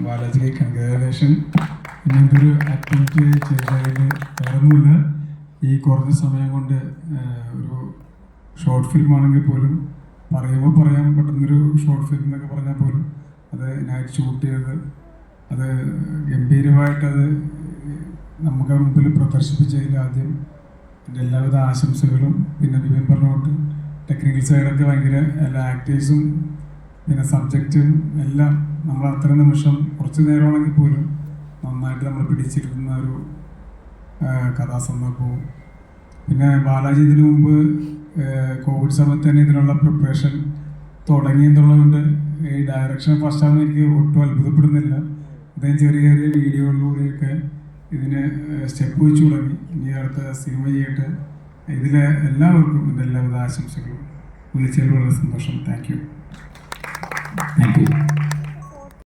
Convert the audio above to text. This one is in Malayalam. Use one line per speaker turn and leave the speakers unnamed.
ബാലാജി കൺഗ്രാജുലേഷൻ ഇങ്ങനത്തൊരു ആക്ടിവിറ്റി ചെയ്തതിൽ വേറൊന്നുമില്ല. ഈ കുറഞ്ഞ സമയം കൊണ്ട് ഒരു ഷോർട്ട് ഫിലിം ആണെങ്കിൽ പോലും പറയുമ്പോൾ പറയാൻ പറ്റുന്നൊരു ഷോർട്ട് ഫിലിം എന്നൊക്കെ പറഞ്ഞാൽ പോലും അത് നൈറ്റ് ഷൂട്ട് ചെയ്ത് അത് ഗംഭീരമായിട്ടത് നമുക്ക് മുമ്പിൽ പ്രദർശിപ്പിച്ചതിൽ ആദ്യം എന്റെ എല്ലാവിധ ആശംസകളും പിന്നെ ബിബിൻ പറഞ്ഞുകൊണ്ട് ടെക്നിക്കൽ സൈഡൊക്കെ ഭയങ്കര എല്ലാ ആക്ടേഴ്സും പിന്നെ സബ്ജക്റ്റും എല്ലാം നമ്മൾ അത്ര നിമിഷം കുറച്ച് നേരമാണെങ്കിൽ പോലും നന്നായിട്ട് നമ്മൾ പിടിച്ചിരുന്ന ഒരു കഥാസന്ദർഭവും. പിന്നെ ബാലാജി ഇതിനു മുമ്പ് കോവിഡ് സമയത്ത് തന്നെ ഇതിനുള്ള പ്രിപ്പറേഷൻ തുടങ്ങിയെന്നുള്ളതുകൊണ്ട് ഈ ഡയറക്ഷൻ ഫസ്റ്റ് ആണെന്ന് എനിക്ക് ഒട്ടും അത്ഭുതപ്പെടുന്നില്ല. അദ്ദേഹം ചെറിയ ചെറിയ വീഡിയോകളിലൂടെയൊക്കെ ഇതിന് സ്റ്റെപ്പ് വെച്ചു തുടങ്ങി. ഇനി അടുത്ത സിനിമ ചെയ്യട്ടെ. ഇതിലെ എല്ലാവർക്കും എന്റെ എല്ലാവിധ ആശംസകളും. വിളിച്ചതിൽ വളരെ സന്തോഷം.
Thank you